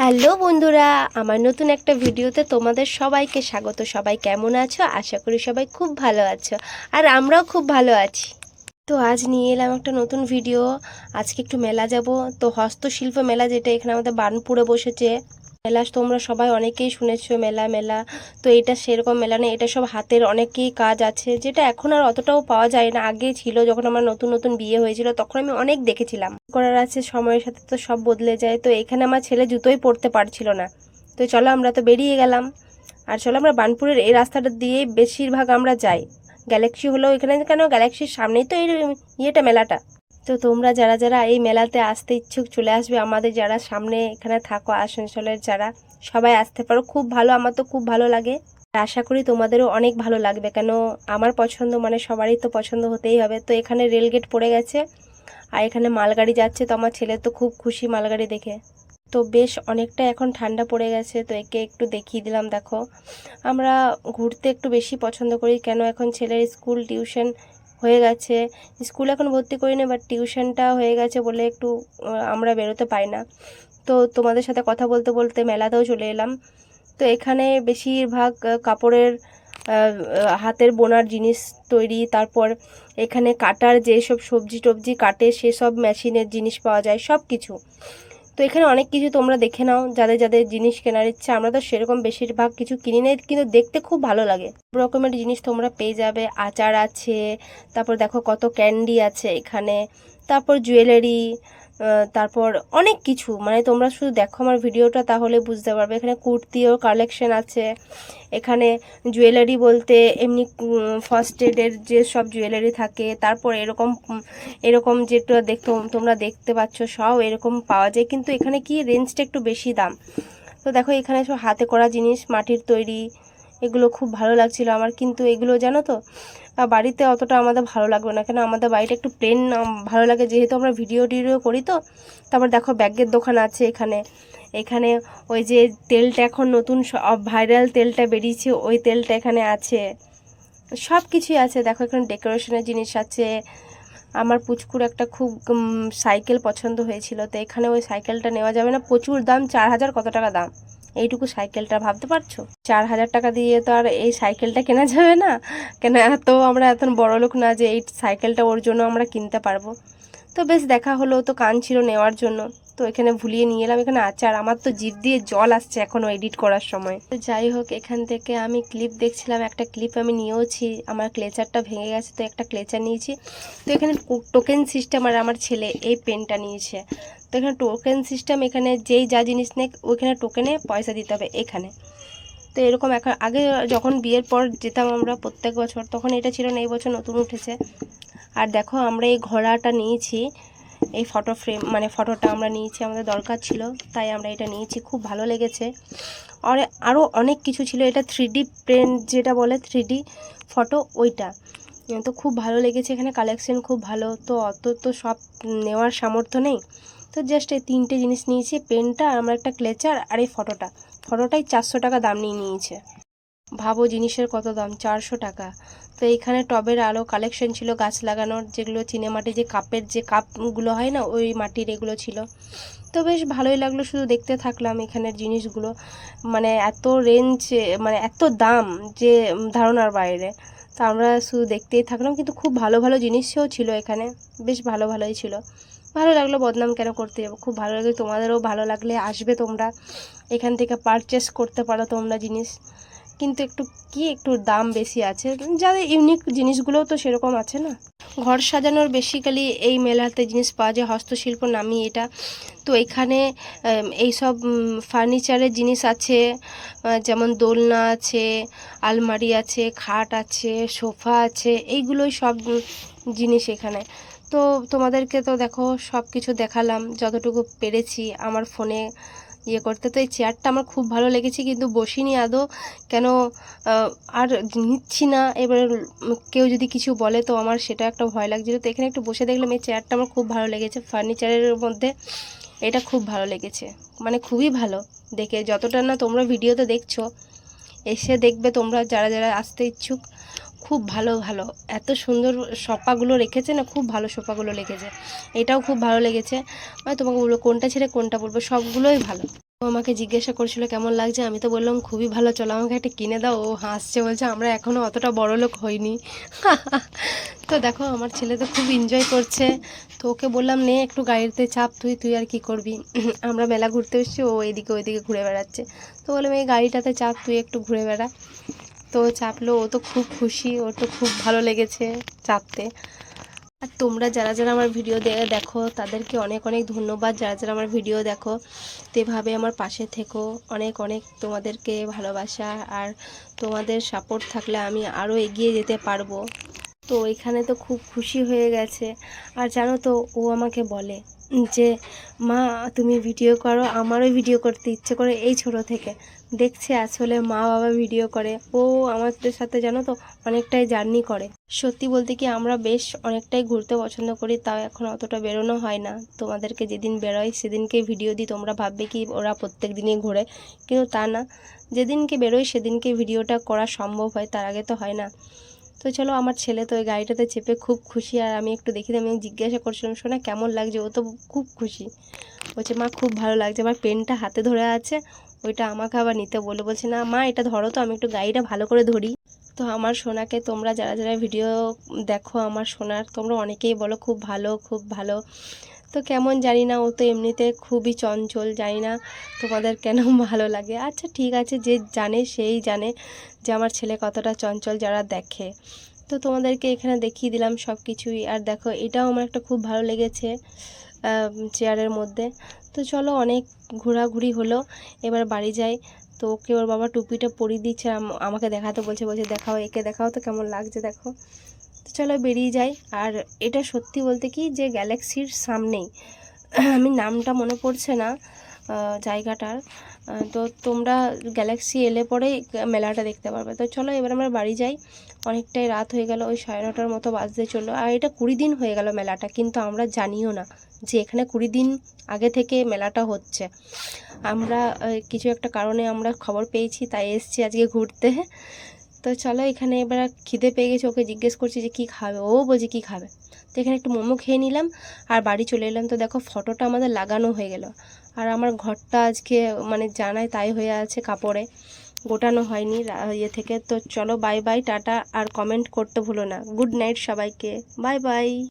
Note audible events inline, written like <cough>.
Hello বন্ধুরা, আমার নতুন একটা ভিডিওতে তোমাদের সবাইকে স্বাগত। সবাই কেমন আছো? আশা করি সবাই খুব ভালো আছো আর আমরাও খুব ভালো আছি। তো আজ নিয়ে এলাম একটা নতুন ভিডিও। আজকে একটু মেলা যাব। তো হস্তশিল্প মেলা যেটা এখানে আমাদের বার্নপুরে বসেছে। মেলা তোমরা সবাই অনেকেই শুনেছো মেলা মেলা। তো এটা সেরকম মেলা নেই, এটা সব হাতের অনেকেই কাজ আছে। যেটা এখন আর অতটাও পাওয়া যায় না। আগে ছিল, যখন আমার নতুন নতুন বিয়ে হয়েছিল, তখন আমি অনেক দেখেছিলাম। করার আছে, সময়ের সাথে তো সব বদলে যায়। তো এখানে আমার ছেলে জুতোই পরতে পারছিল না। তো চলো আমরা তো বেরিয়ে গেলাম। আর চলো আমরা বানপুরের এই রাস্তাটা দিয়েই বেশিরভাগ আমরা যাই। গ্যালাক্সি হলো এখানে কেন? গ্যালাক্সির সামনেই তো এই ইয়েটা, মেলাটা। তো তোমরা যারা যারা এই মেলাতে আসতে ইচ্ছুক চলে আসবে, আমাদের যারা সামনে এখানে থাকো, আসানসোলের যারা, সবাই আসতে পারো। খুব ভালো, আমার তো খুব ভালো লাগে। আশা করি তোমাদেরও অনেক ভালো লাগবে, কেন আমার পছন্দ মানে সবারই তো পছন্দ হতেই হবে। তো এখানে রেলগেট পড়ে গেছে, আর এখানে মালগাড়ি যাচ্ছে, তো আমার ছেলে তো খুব খুশি মালগাড়ি দেখে। তো বেশ অনেকটা এখন ঠান্ডা পড়ে গেছে, তো একে একটু দেখিয়ে দিলাম, দেখো। আমরা ঘুরতে একটু বেশি পছন্দ করি, কেন এখন ছেলের স্কুল টিউশন হয়ে গেছে। স্কুল এখন ভর্তি করিনি বাট টিউশনটা হয়ে গেছে বলে একটু আমরা বেরোতে পাই না। তো তোমাদের সাথে কথা বলতে বলতে মেলাতেও চলে এলাম। তো এখানে বেশিরভাগ কাপড়ের হাতের বোনার জিনিস তৈরি, তারপর এখানে কাটার যেসব সবজি টবজি কাটে, সেসব মেশিনের জিনিস পাওয়া যায় সব কিছু তো এখানে অনেক কিছু তোমরা দেখে নাও, যাদের যাদের জিনিস কেনার ইচ্ছে। আমরা তো সেরকম বেশিরভাগ কিছু কিনি নাই, কিন্তু দেখতে খুব ভালো লাগে। রকমের জিনিস তোমরা পেয়ে যাবে। আচার আছে, তারপর দেখো কত ক্যান্ডি আছে এখানে। তারপর জুয়েলারি তারপর অনেক কিছু। মানে তোমরা শুধু দেখো আমার ভিডিওটা, তাহলে বুঝতে পারবে। এখানে কুর্তিও কালেকশন আছে। এখানে জুয়েলারি বলতে এমনি ফার্স্ট এডের যে সব জুয়েলারি থাকে, তারপর এরকম এরকম যেটা দেখতে, তোমরা দেখতে পাচ্ছ, সব এরকম পাওয়া যায়। কিন্তু এখানে কি রেঞ্জটা একটু বেশি দাম। তো দেখো, এখানে সব হাতে করা জিনিস, মাটির তৈরি, এগুলো খুব ভালো লাগছিল আমার। কিন্তু এগুলো জানো তো বাড়িতে অতটা আমাদের ভালো লাগবে না। কেন আমাদের বাড়িটা একটু প্লেন ভালো লাগে। যেহেতু আমরা ভিডিও টিডিও করি তো, তারপর দেখো ব্যাগের দোকান আছে এখানে। এখানে ওই যে তেলটা এখন নতুন ভাইরাল তেলটা বেরিয়েছে, ওই তেলটা এখানে আছে। সব কিছুই আছে। দেখো এখানে ডেকোরেশনের জিনিস আছে। আমার পুচকুর একটা খুব সাইকেল পছন্দ হয়েছিল, তো এখানে ওই সাইকেলটা নেওয়া যাবে না। প্রচুর দাম, চার হাজার কত টাকা দাম? এইটুকু সাইকেলটা ভাবতে পারছ? চার হাজার টাকা দিয়ে তো আর এই সাইকেলটা কেনা যাবে না। কেন এত আমরা এত বড় লোক না যে এই সাইকেলটা ওর জন্য আমরা কিনতে পারব। তো বেশ দেখা হলো, তো কান ছিল নেওয়ার জন্য। তো এখানে ভুলিয়ে নিয়ে এলাম। এখানে আচার আমার তো জিভ দিয়ে জল আসছে এখনও এডিট করার সময়। তো যাই হোক, এখান থেকে আমি ক্লিপ দেখছিলাম, একটা ক্লিপ আমি নিয়েওছি। আমার ক্লেচারটা ভেঙে গেছে, তো একটা ক্লেচার নিয়েছি। তো এখানে টোকেন সিস্টেম আর আমার ছেলে এই পেনটা নিয়েছে। তো এখানে টোকেন সিস্টেম এখানে যেই যা জিনিস নেই ওইখানে টোকেনে পয়সা দিতে হবে এখানে। তো এরকম এখন, আগে যখন বিয়ের পর যেতাম আমরা প্রত্যেক বছর, তখন এটা ছিল না, এই বছর নতুন উঠেছে। আর দেখো, আমরা এই ঘোড়াটা নিয়েছি। এই ফটো ফ্রেম মানে ফটোটা আমরা নিয়েছি, আমাদের দরকার ছিল, তাই আমরা এটা নিয়েছি, খুব ভালো লেগেছে। আর আরও অনেক কিছু ছিল, এটা থ্রি ডি প্রিন্ট যেটা বলে থ্রি ডি ফটো ওইটা। তো খুব ভালো লেগেছে, এখানে কালেকশন খুব ভালো, তো অত তো সব নেওয়ার সামর্থ্য নেই। তো জাস্ট এই তিনটে জিনিস নিয়েছি পেনটা আমার একটা ক্লেচার আর এই ফটোটা ফটোটাই চারশো টাকা দাম নিয়ে নিয়েছে। ভাবো জিনিসের কত দাম, চারশো টাকা। তো এইখানে টবের আলো কালেকশন ছিল, গাছ লাগানোর যেগুলো চিনে মাটি যে কাপের যে কাপগুলো হয় না, ওই মাটির এগুলো ছিল। তো বেশ ভালোই লাগল শুধু দেখতে থাকলাম এখানের জিনিসগুলো। মানে এত রেঞ্জ মানে এত দাম যে ধারণার বাইরে। তো আমরা শুধু দেখতেই থাকলাম, কিন্তু খুব ভালো ভালো জিনিসও ছিল এখানে। বেশ ভালো ভালোই ছিল। ভালো লাগল বদনাম কেন করতে যাব? খুব ভালো লাগে তোমাদেরও ভালো লাগলে আসবে তোমরা। এখান থেকে পারচেস করতে পারো তোমরা জিনিস। কিন্তু একটু কি একটু দাম বেশি আছে? যাদের ইউনিক জিনিসগুলোও তো সেরকম আছে না? ঘর সাজানোর বেসিক্যালি এই মেলাতে জিনিস পাওয়া যায়, হস্তশিল্প নামই এটা। তো এখানে এইসব ফার্নিচারের জিনিস আছে যেমন দোলনা আছে, আলমারি আছে, খাট আছে, সোফা আছে, এইগুলোই সব জিনিস এখানে। তো তোমাদেরকে তো দেখো সব কিছু দেখালাম, যতটুকু পেরেছি। আমার ফোনে ইয়ে করতে। তো এই চেয়ারটা আমার খুব ভালো লেগেছে, কিন্তু বসিনি আদৌ। কেন আর নিচ্ছি না। এবার কেউ যদি কিছু বলে, তো আমার সেটা একটা ভয় লাগছিল। তো এখানে একটু বসে দেখলাম, এই চেয়ারটা আমার খুব ভালো লেগেছে। ফার্নিচারের মধ্যে এটা খুব ভালো লেগেছে। মানে খুবই ভালো। দেখে যতটা না তোমরা ভিডিওতে দেখছ, এসে দেখবে তোমরা যারা যারা আসতে ইচ্ছুক। খুব ভালো ভালো। এত সুন্দর সোফাগুলো রেখেছে না, খুব ভালো সোফাগুলো রেখেছে এটাও খুব ভালো লেগেছে। মানে তোমাকে বলব কোনটা ছেড়ে কোনটা বলব, সবগুলোই ভালো। ও আমাকে জিজ্ঞাসা করছিল কেমন লাগছে, আমি তো বললাম খুবই ভালো, চলো আমাকে একটা কিনে দাও। ও হাসছে, বলছে আমরা এখনও অতটা বড় লোক হইনি। <laughs> তো দেখো, আমার ছেলে তো খুব এনজয় করছে। তো ওকে বললাম, নে, একটু গাড়িতে চাপ, তুই তুই আর কি করবি? <laughs> আমরা মেলা ঘুরতে এসেছি, ও এদিকে, ওইদিকে ঘুরে বেড়াচ্ছে। তো বললাম, এই গাড়িটাতে চাপ, তুই একটু ঘুরে বেড়া। তো চাপলো, ও তো খুব খুশি, ওর তো খুব ভালো লেগেছে চাপতে। আর তোমরা যারা যারা আমার ভিডিও দেখো, তাদেরকে অনেক অনেক ধন্যবাদ। যারা যারা আমার ভিডিও দেখো, তো এভাবে আমার পাশে থেকো। অনেক অনেক তোমাদেরকে ভালোবাসা আর তোমাদের সাপোর্ট থাকলে আমি আরও এগিয়ে যেতে পারব। তো এখানে তো খুব খুশি হয়ে গেছে। আর জানো তো, ও আমাকে বলে যে, মা, তুমি ভিডিও করো, আমারও ভিডিও করতে ইচ্ছে করে এই ছোট থেকে। দেখছে আসলে মা বাবা ভিডিও করে। ও আমাদের সাথে জানো তো, অনেকটাই জার্নি করে। সত্যি বলতে কি আমরা বেশ অনেকটাই ঘুরতে পছন্দ করি, তাও এখন অতটা বেরোনো হয় না। তোমাদেরকে যেদিন বেরোয়, সেদিনকে ভিডিও দিই, তোমরা ভাববে কি ওরা প্রত্যেক দিনই ঘোরে। কিন্তু তা না, যেদিনকে বেরোয়, সেদিনকে ভিডিওটা করা সম্ভব হয়, তার আগে তো হয় না। তো চলো আমার ছেলে তো ওই গাড়িটাতে চেপে খুব খুশি আর আমি একটু দেখি, আমি জিজ্ঞাসা করছিলাম, শোনা, কেমন লাগছে? ও তো খুব খুশি। বলছে, মা, খুব ভালো লাগছে। আমার পেনটা হাতে ধরে আছে, ওইটা আমাকে আবার নিতে বলে বলছে, না, মা, এটা ধরো তো, আমি একটু গাড়িটা ভালো করে ধরি। তো আমার সোনাকে তোমরা যারা যারা ভিডিও দেখো, আমার সোনার, তোমরা অনেকেই বলো, খুব ভালো খুব ভালো। তো কেমন জানি না, ও তো এমনিতে খুবই চঞ্চল, জানি না তোমাদের কেন <laughs> ভালো লাগে। আচ্ছা ঠিক আছে, যে জানে সেই জানে যে আমার ছেলে কতটা চঞ্চল যারা দেখে। তো তোমাদেরকে এখানে দেখিয়ে দিলাম সব কিছুই আর দেখো, এটাও আমার একটা খুব ভালো লেগেছে চেয়ারের মধ্যে। তো চলো অনেক ঘোরাঘুরি হলো, এবার বাড়ি যাই। তো ওকে ওর বাবা টুপিটা পরিয়ে দিচ্ছে আম- আমাকে দেখাতে বলছে বলছে, দেখাও, একে দেখাও তো কেমন লাগছে, দেখো। তো চলো বেরিয়ে যাই। আর এটা সত্যি বলতে কি যে গ্যালাক্সির সামনেই। আমি নামটা মনে পড়ছে না জায়গাটার। তো তোমরা গ্যালাক্সি এলে পরেই মেলাটা দেখতে পারবে। তো চলো এবার আমরা বাড়ি যাই। অনেকটাই রাত হয়ে গেল, ওই সাড়ে নটার মতো বাজতে চলল। আর এটা কুড়ি দিন হয়ে গেল মেলাটা, কিন্তু আমরা জানিও না যে এখানে কুড়ি দিন আগে থেকে মেলাটা হচ্ছে। আমরা কিছু একটা কারণে আমরা খবর পেয়েছি, তাই এসছি আজকে ঘুরতে। তো চলো এখানে এবার খিদে পেয়ে গেছে, ওকে জিজ্ঞেস করছি যে কী খাবে? ও বলছে কী খাবে? তো এখানে একটু মোমো খেয়ে নিলাম আর বাড়ি চলে এলাম। তো দেখো ফটোটা আমাদের লাগানো হয়ে গেল। আর আমার ঘরটা আজকে মানে জানায় তাই হয়ে আছে কাপড়ে। গোটানো হয়নি ইয়ে থেকে। তো চলো বাই বাই টাটা। আর কমেন্ট করতে ভুলো না। গুড নাইট সবাইকে। Bye bye